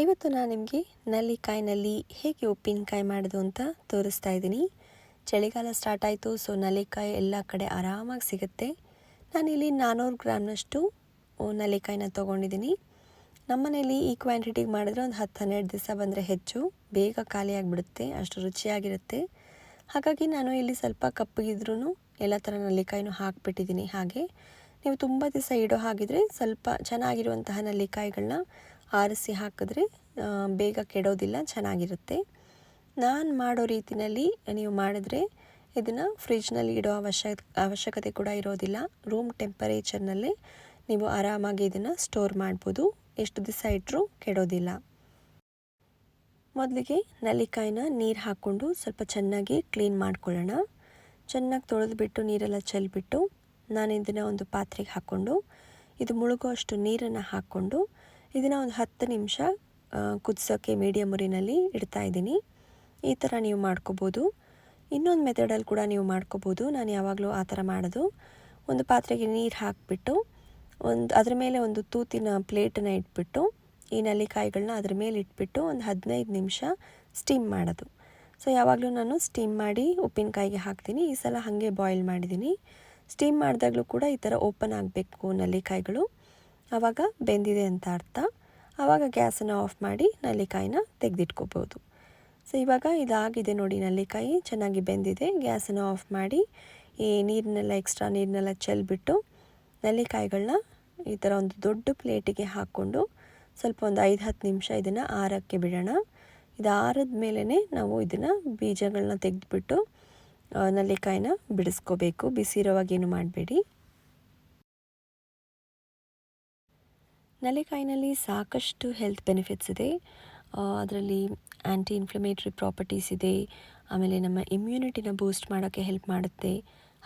ಇವತ್ತು ನಾನು ನಿಮಗೆ ನಲ್ಲಿಕಾಯಿನಲ್ಲಿ ಹೇಗೆ ಉಪ್ಪಿನಕಾಯಿ ಮಾಡೋದು ಅಂತ ತೋರಿಸ್ತಾ ಇದ್ದೀನಿ. ಚಳಿಗಾಲ ಸ್ಟಾರ್ಟ್ ಆಯಿತು ಸೊ ನಲ್ಲಿಕಾಯಿ ಎಲ್ಲ ಕಡೆ ಆರಾಮಾಗಿ ಸಿಗುತ್ತೆ. ನಾನಿಲ್ಲಿ ನಾನ್ನೂರು ಗ್ರಾಮ್ನಷ್ಟು ನಲ್ಲಿಕಾಯಿನ ತೊಗೊಂಡಿದ್ದೀನಿ. ನಮ್ಮನೇಲಿ ಈ ಕ್ವಾಂಟಿಟಿಗೆ ಮಾಡಿದ್ರೆ ಒಂದು ಹತ್ತು ಹನ್ನೆರಡು ದಿವಸ ಬಂದರೆ ಹೆಚ್ಚು. ಬೇಗ ಖಾಲಿಯಾಗಿಬಿಡುತ್ತೆ ಅಷ್ಟು ರುಚಿಯಾಗಿರುತ್ತೆ. ಹಾಗಾಗಿ ನಾನು ಇಲ್ಲಿ ಸ್ವಲ್ಪ ಕಪ್ಪಗಿದ್ರೂ ಎಲ್ಲ ಥರ ನಲ್ಲಿಕಾಯಿನೂ ಹಾಕಿಬಿಟ್ಟಿದ್ದೀನಿ. ಹಾಗೆ ನೀವು ತುಂಬ ದಿವಸ ಇಡೋ ಹಾಗಿದ್ರೆ ಸ್ವಲ್ಪ ಚೆನ್ನಾಗಿರುವಂತಹ ನಲ್ಲಿಕಾಯಿಗಳನ್ನ ಆರಿಸಿ ಹಾಕಿದ್ರೆ ಬೇಗ ಕೆಡೋದಿಲ್ಲ, ಚೆನ್ನಾಗಿರುತ್ತೆ. ನಾನು ಮಾಡೋ ರೀತಿಯಲ್ಲಿ ನೀವು ಮಾಡಿದ್ರೆ ಇದನ್ನು ಫ್ರಿಜ್ನಲ್ಲಿ ಇಡೋ ಅವಶ್ಯ ಅವಶ್ಯಕತೆ ಕೂಡ ಇರೋದಿಲ್ಲ. ರೂಮ್ ಟೆಂಪರೇಚರ್ನಲ್ಲಿ ನೀವು ಆರಾಮಾಗಿ ಇದನ್ನು ಸ್ಟೋರ್ ಮಾಡ್ಬೋದು. ಎಷ್ಟು ದಿವಸ ಇಟ್ಟರೂ ಕೆಡೋದಿಲ್ಲ. ಮೊದಲಿಗೆ ನಲ್ಲಿಕಾಯಿನ ನೀರು ಹಾಕ್ಕೊಂಡು ಸ್ವಲ್ಪ ಚೆನ್ನಾಗಿ ಕ್ಲೀನ್ ಮಾಡ್ಕೊಳ್ಳೋಣ. ಚೆನ್ನಾಗಿ ತೊಳೆದುಬಿಟ್ಟು ನೀರೆಲ್ಲ ಚೆಲ್ಬಿಟ್ಟು ನಾನು ಇದನ್ನು ಒಂದು ಪಾತ್ರೆಗೆ ಹಾಕ್ಕೊಂಡು, ಇದು ಮುಳುಗೋ ಅಷ್ಟು ನೀರನ್ನು ಹಾಕ್ಕೊಂಡು ಇದನ್ನು ಒಂದು ಹತ್ತು ನಿಮಿಷ ಕುದಿಸೋಕ್ಕೆ ಮೀಡಿಯಮ್ ಉರಿನಲ್ಲಿ ಇಡ್ತಾ ಇದ್ದೀನಿ. ಈ ಥರ ನೀವು ಮಾಡ್ಕೋಬೋದು. ಇನ್ನೊಂದು ಮೆಥಡಲ್ಲಿ ಕೂಡ ನೀವು ಮಾಡ್ಕೋಬೋದು. ನಾನು ಯಾವಾಗಲೂ ಆ ಥರ ಮಾಡೋದು. ಒಂದು ಪಾತ್ರೆಗೆ ನೀರು ಹಾಕಿಬಿಟ್ಟು, ಒಂದು, ಅದ್ರ ಮೇಲೆ ಒಂದು ತೂತಿನ ಪ್ಲೇಟನ್ನು ಇಟ್ಬಿಟ್ಟು, ಈ ನಲ್ಲಿಕಾಯಿಗಳನ್ನ ಅದ್ರ ಮೇಲೆ ಇಟ್ಬಿಟ್ಟು ಒಂದು ಹದಿನೈದು ನಿಮಿಷ ಸ್ಟೀಮ್ ಮಾಡೋದು. ಸೊ ಯಾವಾಗಲೂ ನಾನು ಸ್ಟೀಮ್ ಮಾಡಿ ಉಪ್ಪಿನಕಾಯಿಗೆ ಹಾಕ್ತೀನಿ. ಈ ಸಲ ಹಾಗೆ ಬಾಯ್ಲ್ ಮಾಡಿದ್ದೀನಿ. ಸ್ಟೀಮ್ ಮಾಡಿದಾಗಲೂ ಕೂಡ ಈ ಥರ ಓಪನ್ ಆಗಬೇಕು ನಲ್ಲಿಕಾಯಿಗಳು. ಆವಾಗ ಬೆಂದಿದೆ ಅಂತ ಅರ್ಥ. ಆವಾಗ ಗ್ಯಾಸನ್ನು ಆಫ್ ಮಾಡಿ ನಲ್ಲಿಕಾಯಿನ ತೆಗೆದಿಟ್ಕೋಬೋದು. ಸೊ, ಇವಾಗ ಇದಾಗಿದೆ ನೋಡಿ ನಲ್ಲಿಕಾಯಿ, ಚೆನ್ನಾಗಿ ಬೆಂದಿದೆ. ಗ್ಯಾಸನ್ನು ಆಫ್ ಮಾಡಿ ಈ ನೀರನ್ನೆಲ್ಲ ಎಕ್ಸ್ಟ್ರಾ ನೀರನ್ನೆಲ್ಲ ಚೆಲ್ಬಿಟ್ಟು ನಲ್ಲಿಕಾಯಿಗಳನ್ನ ಈ ಥರ ಒಂದು ದೊಡ್ಡ ಪ್ಲೇಟಿಗೆ ಹಾಕ್ಕೊಂಡು ಸ್ವಲ್ಪ ಒಂದು ಐದು ಹತ್ತು ನಿಮಿಷ ಇದನ್ನು ಆರಕ್ಕೆ ಬಿಡೋಣ. ಇದು ಆರದ ಮೇಲೇ ನಾವು ಇದನ್ನು ಬೀಜಗಳನ್ನ ತೆಗೆದುಬಿಟ್ಟು ನಲ್ಲಿಕಾಯಿನ ಬಿಡಿಸ್ಕೋಬೇಕು. ಬಿಸಿ ಮಾಡಬೇಡಿ. ನಲ್ಲಿಕಾಯಿನಲ್ಲಿ ಸಾಕಷ್ಟು ಹೆಲ್ತ್ ಬೆನಿಫಿಟ್ಸ್ ಇದೆ. ಅದರಲ್ಲಿ ಆ್ಯಂಟಿ ಇನ್ಫ್ಲಮೇಟ್ರಿ ಪ್ರಾಪರ್ಟೀಸ್ ಇದೆ. ಆಮೇಲೆ ನಮ್ಮ ಇಮ್ಯುನಿಟಿನ ಬೂಸ್ಟ್ ಮಾಡೋಕ್ಕೆ ಹೆಲ್ಪ್ ಮಾಡುತ್ತೆ.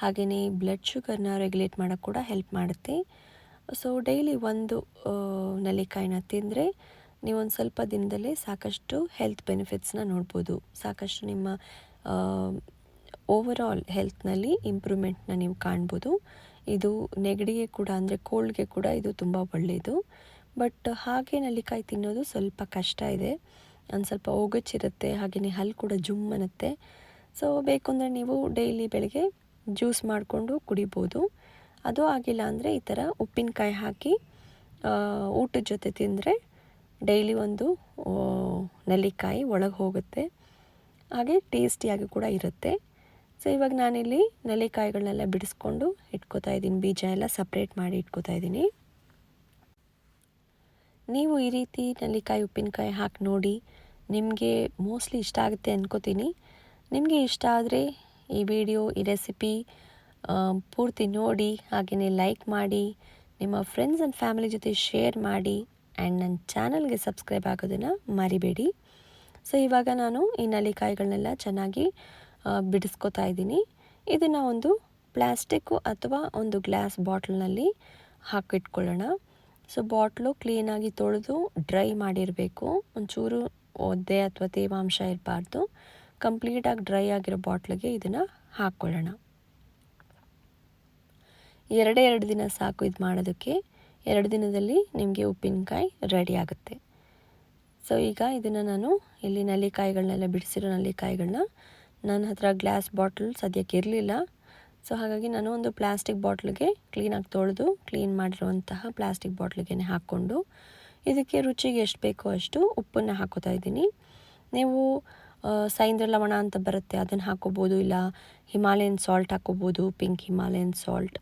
ಹಾಗೆಯೇ ಬ್ಲಡ್ ಶುಗರ್ನ ರೆಗ್ಯುಲೇಟ್ ಮಾಡೋಕ್ಕೆ ಕೂಡ ಹೆಲ್ಪ್ ಮಾಡುತ್ತೆ. ಸೊ ಡೈಲಿ ಒಂದು ನೆಲೆಕಾಯಿನ ತಿಂದರೆ ನೀವೊಂದು ಸ್ವಲ್ಪ ದಿನದಲ್ಲೇ ಸಾಕಷ್ಟು ಹೆಲ್ತ್ ಬೆನಿಫಿಟ್ಸ್ನ ನೋಡ್ಬೋದು. ಸಾಕಷ್ಟು ನಿಮ್ಮ ಓವರಾಲ್ ಹೆಲ್ತ್ನಲ್ಲಿ ಇಂಪ್ರೂವ್ಮೆಂಟ್ನ ನೀವು ಕಾಣ್ಬೋದು. ಇದು ನೆಗಡಿಗೆ ಕೂಡ ಅಂದರೆ ಕೋಲ್ಡ್ಗೆ ಕೂಡ ಇದು ತುಂಬ ಒಳ್ಳೆಯದು ಬಟ್ ಹಾಗೆ ನಲ್ಲಿಕಾಯಿ ತಿನ್ನೋದು ಸ್ವಲ್ಪ ಕಷ್ಟ ಇದೆ. ಒಂದು ಸ್ವಲ್ಪ ಒಗಚಿರುತ್ತೆ ಹಾಗೆಯೇ ಹಲ್ಲು ಕೂಡ ಜುಮ್ ಅನ್ನತ್ತೆ. ಸೊ ಬೇಕು ಅಂದರೆ ನೀವು ಡೈಲಿ ಬೆಳಗ್ಗೆ ಜ್ಯೂಸ್ ಮಾಡಿಕೊಂಡು ಕುಡಿಬೋದು. ಅದು ಆಗಿಲ್ಲ ಅಂದರೆ ಈ ಥರ ಉಪ್ಪಿನಕಾಯಿ ಹಾಕಿ ಊಟದ ಜೊತೆ ತಿಂದರೆ ಡೈಲಿ ಒಂದು ನೆಲ್ಲಿಕಾಯಿ ಒಳಗೆ ಹೋಗುತ್ತೆ. ಹಾಗೆ ಟೇಸ್ಟಿಯಾಗಿ ಕೂಡ ಇರುತ್ತೆ. ಸೊ ಇವಾಗ ನಾನಿಲ್ಲಿ ನೆಲ್ಲಿಕಾಯಿಗಳನ್ನೆಲ್ಲ ಬಿಡಿಸ್ಕೊಂಡು ಇಟ್ಕೋತಾ ಇದ್ದೀನಿ. ಬೀಜ ಎಲ್ಲ ಸಪ್ರೇಟ್ ಮಾಡಿ ಇಟ್ಕೋತಾ ಇದ್ದೀನಿ. ನೀವು ಈ ರೀತಿ ನೆಲ್ಲಿಕಾಯಿ, ಉಪ್ಪಿನಕಾಯಿ ಹಾಕಿ ನೋಡಿ ನಿಮಗೆ ಮೋಸ್ಟ್ಲಿ ಇಷ್ಟ ಆಗುತ್ತೆ ಅನ್ಕೋತೀನಿ. ನಿಮಗೆ ಇಷ್ಟ ಆದರೆ ಈ ವಿಡಿಯೋ ಈ ರೆಸಿಪಿ ಪೂರ್ತಿ ನೋಡಿ ಹಾಗೆಯೇ ಲೈಕ್ ಮಾಡಿ, ನಿಮ್ಮ ಫ್ರೆಂಡ್ಸ್ ಆ್ಯಂಡ್ ಫ್ಯಾಮಿಲಿ ಜೊತೆ ಶೇರ್ ಮಾಡಿ ಆ್ಯಂಡ್ ನನ್ನ ಚಾನಲ್ಗೆ ಸಬ್ಸ್ಕ್ರೈಬ್ ಆಗೋದನ್ನು ಮರಿಬೇಡಿ. ಸೊ ಇವಾಗ ನಾನು ಈ ನಲ್ಲಿಕಾಯಿಗಳನ್ನೆಲ್ಲ ಚೆನ್ನಾಗಿ ಬಿಡಿಸ್ಕೋತಾ ಇದ್ದೀನಿ. ಇದನ್ನು ಒಂದು ಪ್ಲ್ಯಾಸ್ಟಿಕ್ಕು ಅಥವಾ ಒಂದು ಗ್ಲಾಸ್ ಬಾಟ್ಲ್ನಲ್ಲಿ ಹಾಕಿಟ್ಕೊಳ್ಳೋಣ. ಸೊ, ಬಾಟ್ಲು ಕ್ಲೀನಾಗಿ ತೊಳೆದು ಡ್ರೈ ಮಾಡಿರಬೇಕು. ಒಂಚೂರು ಒದ್ದೆ ಅಥವಾ ತೇವಾಂಶ ಇರಬಾರ್ದು. ಕಂಪ್ಲೀಟಾಗಿ ಡ್ರೈ ಆಗಿರೋ ಬಾಟ್ಲಿಗೆ ಇದನ್ನು ಹಾಕ್ಕೊಳ್ಳೋಣ. ಎರಡೇ ಎರಡು ದಿನ ಸಾಕು ಇದು ಮಾಡೋದಕ್ಕೆ. ಎರಡು ದಿನದಲ್ಲಿ ನಿಮಗೆ ಉಪ್ಪಿನಕಾಯಿ ರೆಡಿ ಆಗುತ್ತೆ. ಸೊ, ಈಗ ಇದನ್ನು ನಾನು ಇಲ್ಲಿ ನಲ್ಲಿಕಾಯಿಗಳನ್ನೆಲ್ಲ ಬಿಡಿಸಿರೋ ನಲ್ಲಿಕಾಯಿಗಳನ್ನ ನನ್ನ ಹತ್ರ ಗ್ಲಾಸ್ ಬಾಟ್ಲ್ ಸದ್ಯಕ್ಕೆ ಇರಲಿಲ್ಲ. ಸೊ ಹಾಗಾಗಿ ನಾನು ಒಂದು ಪ್ಲಾಸ್ಟಿಕ್ ಬಾಟ್ಲಿಗೆ ಕ್ಲೀನಾಗಿ ತೊಳೆದು, ಕ್ಲೀನ್ ಮಾಡಿರುವಂತಹ ಪ್ಲಾಸ್ಟಿಕ್ ಬಾಟ್ಲಿಗೆ ಹಾಕ್ಕೊಂಡು, ಇದಕ್ಕೆ ರುಚಿಗೆ ಎಷ್ಟು ಬೇಕೋ ಅಷ್ಟು ಉಪ್ಪನ್ನು ಹಾಕೋತಾ ಇದ್ದೀನಿ. ನೀವು ಸೈಂದ್ರ ಲವಣ ಅಂತ ಬರುತ್ತೆ, ಅದನ್ನು ಹಾಕೋಬೋದು, ಇಲ್ಲ ಹಿಮಾಲಯನ್ ಸಾಲ್ಟ್ ಹಾಕೋಬೋದು ಪಿಂಕ್ ಹಿಮಾಲಯನ್ ಸಾಲ್ಟ್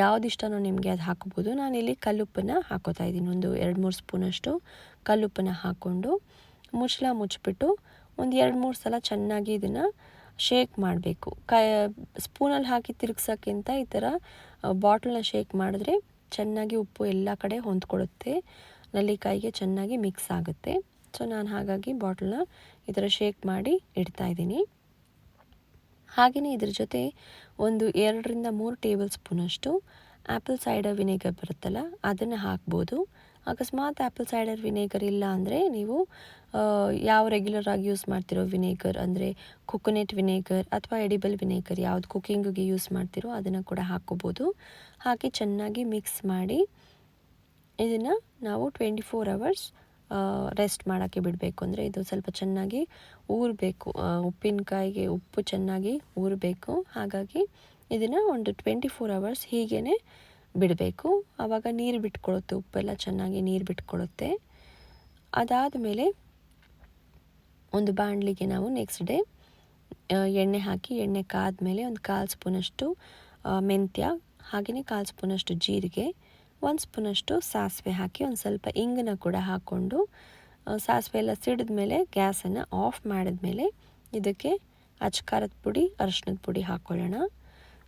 ಯಾವ್ದು ಇಷ್ಟನೋ ನಿಮಗೆ ಅದು ಹಾಕೋಬೋದು. ನಾನಿಲ್ಲಿ ಕಲ್ಲುಪ್ಪನ್ನು ಹಾಕೋತಾ ಇದ್ದೀನಿ. ಒಂದು ಎರಡು ಮೂರು ಸ್ಪೂನಷ್ಟು ಕಲ್ಲುಪ್ಪನ್ನು ಹಾಕ್ಕೊಂಡು, ಮುಚ್ಚಳ ಮುಚ್ಚಿಬಿಟ್ಟು, ಒಂದು ಎರಡು ಮೂರು ಸಲ ಚೆನ್ನಾಗಿ ಇದನ್ನು ಶೇಕ್ ಮಾಡಬೇಕು. ಕ ಸ್ಪೂನಲ್ಲಿ ಹಾಕಿ ತಿರುಗ್ಸೋಕ್ಕಿಂತ ಈ ಥರ ಬಾಟ್ಲನ್ನ ಶೇಕ್ ಮಾಡಿದ್ರೆ ಚೆನ್ನಾಗಿ ಉಪ್ಪು ಎಲ್ಲ ಕಡೆ ಹೊಂದ್ಕೊಡುತ್ತೆ ನಲ್ಲಿಕಾಯಿಗೆ ಚೆನ್ನಾಗಿ ಮಿಕ್ಸ್ ಆಗುತ್ತೆ. ಸೊ, ನಾನು ಹಾಗಾಗಿ ಬಾಟ್ಲನ್ನ ಈ ಥರ ಶೇಕ್ ಮಾಡಿ ಇಡ್ತಾ ಇದ್ದೀನಿ. ಹಾಗೆಯೇ ಇದ್ರ ಜೊತೆ ಒಂದು ಎರಡರಿಂದ ಮೂರು ಟೇಬಲ್ ಸ್ಪೂನಷ್ಟು ಆ್ಯಪಲ್ ಸೈಡರ್ ವಿನೆಗರ್ ಬರುತ್ತಲ್ಲ, ಅದನ್ನು ಹಾಕ್ಬೋದು. ಅಕಸ್ಮಾತ್ ಆ್ಯಪಲ್ ಸೈಡರ್ ವಿನೇಗರ್ ಇಲ್ಲ ಅಂದರೆ ನೀವು ಯಾವ ರೆಗ್ಯುಲರ್ ಆಗಿ ಯೂಸ್ ಮಾಡ್ತಿರೋ ವಿನೇಗರ್ ಅಂದರೆ ಕೊಕೊನೆಟ್ ವಿನೇಗರ್ ಅಥವಾ ಎಡಿಬಲ್ ವಿನೇಗರ್ ಯಾವ್ದು ಕುಕ್ಕಿಂಗಿಗೆ ಯೂಸ್ ಮಾಡ್ತಿರೋ ಅದನ್ನು ಕೂಡ ಹಾಕ್ಕೋಬೋದು. ಹಾಕಿ ಚೆನ್ನಾಗಿ ಮಿಕ್ಸ್ ಮಾಡಿ ಇದನ್ನು ನಾವು ಟ್ವೆಂಟಿ ಫೋರ್ ಅವರ್ಸ್ ರೆಸ್ಟ್ ಮಾಡೋಕ್ಕೆ ಬಿಡಬೇಕು. ಅಂದರೆ ಇದು ಸ್ವಲ್ಪ ಚೆನ್ನಾಗಿ ಊರಬೇಕು. ಉಪ್ಪಿನಕಾಯಿಗೆ ಉಪ್ಪು ಚೆನ್ನಾಗಿ ಊರಬೇಕು. ಹಾಗಾಗಿ ಇದನ್ನು ಒಂದು ಟ್ವೆಂಟಿ ಫೋರ್ ಅವರ್ಸ್ ಹೀಗೇ ಬಿಡಬೇಕು. ಆವಾಗ ನೀರು ಬಿಟ್ಕೊಳ್ಳುತ್ತೆ ಉಪ್ಪೆಲ್ಲ ಚೆನ್ನಾಗಿ ನೀರು ಬಿಟ್ಕೊಳ್ಳುತ್ತೆ ಅದಾದ ಮೇಲೆ ಒಂದು ಬಾಣಲಿಗೆ ನಾವು ನೆಕ್ಸ್ಟ್ ಡೇ ಎಣ್ಣೆ ಹಾಕಿ, ಎಣ್ಣೆ ಕಾದ ಮೇಲೆ ಒಂದು ಕಾಲು ಸ್ಪೂನಷ್ಟು ಮೆಂತ್ಯ ಹಾಗೆಯೇ ಕಾಲು ಸ್ಪೂನಷ್ಟು ಜೀರಿಗೆ, ಒಂದು ಸ್ಪೂನಷ್ಟು ಸಾಸಿವೆ ಹಾಕಿ ಒಂದು ಸ್ವಲ್ಪ ಇಂಗನ್ನ ಕೂಡ ಹಾಕ್ಕೊಂಡು ಸಾಸಿವೆ ಎಲ್ಲ ಸಿಡಿದ ಮೇಲೆ ಗ್ಯಾಸನ್ನು ಆಫ್ ಮಾಡಿದ್ಮೇಲೆ ಇದಕ್ಕೆ ಅಚ್ಕಾರದ ಪುಡಿ ಅರಿಶಿನದ ಪುಡಿ ಹಾಕ್ಕೊಳ್ಳೋಣ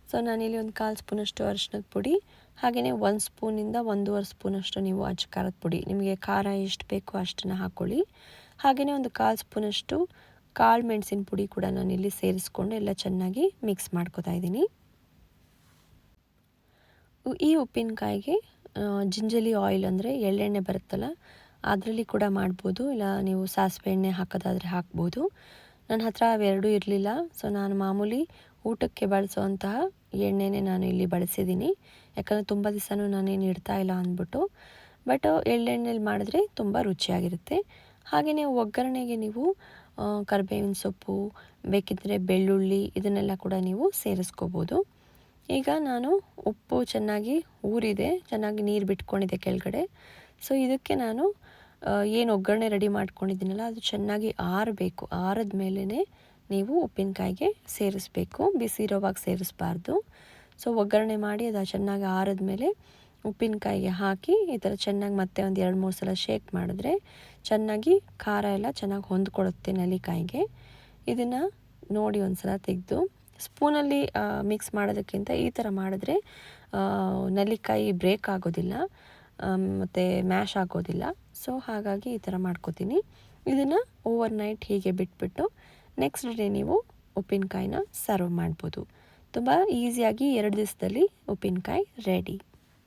ಸೊ ನಾನಿಲ್ಲಿ ಒಂದು ಕಾಲು ಸ್ಪೂನಷ್ಟು ಅರಿಶಿನದ ಪುಡಿ, ಹಾಗೆಯೇ ಒಂದು ಸ್ಪೂನಿಂದ ಒಂದೂವರೆ ಸ್ಪೂನಷ್ಟು ನೀವು ಅಚ್ಕಾರದ ಪುಡಿ. ನಿಮಗೆ ಖಾರ ಎಷ್ಟು ಬೇಕೋ ಅಷ್ಟನ್ನು ಹಾಕ್ಕೊಳ್ಳಿ ಹಾಗೆಯೇ ಒಂದು ಕಾಲು ಸ್ಪೂನಷ್ಟು ಕಾಳು ಮೆಣಸಿನ ಪುಡಿ ಕೂಡ ನಾನಿಲ್ಲಿ ಸೇರಿಸ್ಕೊಂಡು ಎಲ್ಲ ಚೆನ್ನಾಗಿ ಮಿಕ್ಸ್ ಮಾಡ್ಕೋತಾ ಇದ್ದೀನಿ. ಈ ಉಪ್ಪಿನಕಾಯಿಗೆ ಜಿಂಜಲಿ ಆಯಿಲ್ ಅಂದರೆ ಎಳ್ಳೆಣ್ಣೆ ಬರುತ್ತಲ್ಲ, ಅದರಲ್ಲಿ ಕೂಡ ಮಾಡ್ಬೋದು. ಇಲ್ಲ ನೀವು ಸಾಸಿವೆ ಎಣ್ಣೆ ಹಾಕೋದಾದರೆ ಹಾಕ್ಬೋದು. ನನ್ನ ಹತ್ರ ಅವೆರಡೂ ಇರಲಿಲ್ಲ. ಸೊ ನಾನು ಮಾಮೂಲಿ ಊಟಕ್ಕೆ ಬಳಸುವಂತಹ ಎಣ್ಣೆನೇ ನಾನು ಇಲ್ಲಿ ಬಳಸಿದ್ದೀನಿ. ಯಾಕಂದರೆ ತುಂಬ ದಿವಸನೂ ನಾನೇನು ಇಡ್ತಾ ಇಲ್ಲ ಅಂದ್ಬಿಟ್ಟು. ಬಟ್ ಎಳ್ಳೆಣ್ಣೆಲಿ ಮಾಡಿದ್ರೆ ತುಂಬ ರುಚಿಯಾಗಿರುತ್ತೆ. ಹಾಗೆಯೇ ಒಗ್ಗರಣೆಗೆ ನೀವು ಕರಿಬೇವಿನ ಸೊಪ್ಪು ಬೇಕಿದ್ದರೆ ಬೆಳ್ಳುಳ್ಳಿ ಇದನ್ನೆಲ್ಲ ಕೂಡ ನೀವು ಸೇರಿಸ್ಕೋಬೋದು. ಈಗ ನಾನು ಉಪ್ಪು ಚೆನ್ನಾಗಿ ಊರಿದೆ. ಚೆನ್ನಾಗಿ ನೀರು ಬಿಟ್ಕೊಂಡಿದೆ ಕೆಳಗಡೆ. ಸೊ ಇದಕ್ಕೆ ನಾನು ಏನು ಒಗ್ಗರಣೆ ರೆಡಿ ಮಾಡ್ಕೊಂಡಿದ್ದೀನಲ್ಲ, ಅದು ಚೆನ್ನಾಗಿ ಆರಬೇಕು. ಆರದ ಮೇಲೇ ನೀವು ಉಪ್ಪಿನಕಾಯಿಗೆ ಸೇರಿಸ್ಬೇಕು. ಬಿಸಿ ಇರೋವಾಗ ಸೇರಿಸ್ಬಾರ್ದು. ಸೊ ಒಗ್ಗರಣೆ ಮಾಡಿ ಅದು ಚೆನ್ನಾಗಿ ಆರಿದ ಮೇಲೆ ಉಪ್ಪಿನಕಾಯಿಗೆ ಹಾಕಿ ಈ ಥರ ಚೆನ್ನಾಗಿ ಮತ್ತೆ ಒಂದು ಎರಡು ಮೂರು ಸಲ ಶೇಕ್ ಮಾಡಿದ್ರೆ ಚೆನ್ನಾಗಿ ಖಾರ ಎಲ್ಲ ಚೆನ್ನಾಗಿ ಹೊಂದ್ಕೊಡುತ್ತೆ ನೆಲ್ಲಿಕಾಯಿಗೆ. ಇದನ್ನು ನೋಡಿ ಒಂದು ಸಲ ತೆಗೆದು ಸ್ಪೂನಲ್ಲಿ ಮಿಕ್ಸ್ ಮಾಡೋದಕ್ಕಿಂತ ಈ ಥರ ಮಾಡಿದ್ರೆ ನೆಲ್ಲಿಕಾಯಿ ಬ್ರೇಕ್ ಆಗೋದಿಲ್ಲ ಮತ್ತು ಮ್ಯಾಶ್ ಆಗೋದಿಲ್ಲ. ಸೊ ಹಾಗಾಗಿ ಈ ಥರ ಮಾಡ್ಕೋತೀನಿ. ಇದನ್ನು ಓವರ್ ನೈಟ್ ಹೀಗೆ ಬಿಟ್ಬಿಟ್ಟು ನೆಕ್ಸ್ಟ್ ಡೇ ನೀವು ಉಪ್ಪಿನಕಾಯಿನ ಸರ್ವ್ ಮಾಡ್ಬೋದು. ತುಂಬ ಈಸಿಯಾಗಿ ಎರಡು ದಿವಸದಲ್ಲಿ ಉಪ್ಪಿನಕಾಯಿ ರೆಡಿ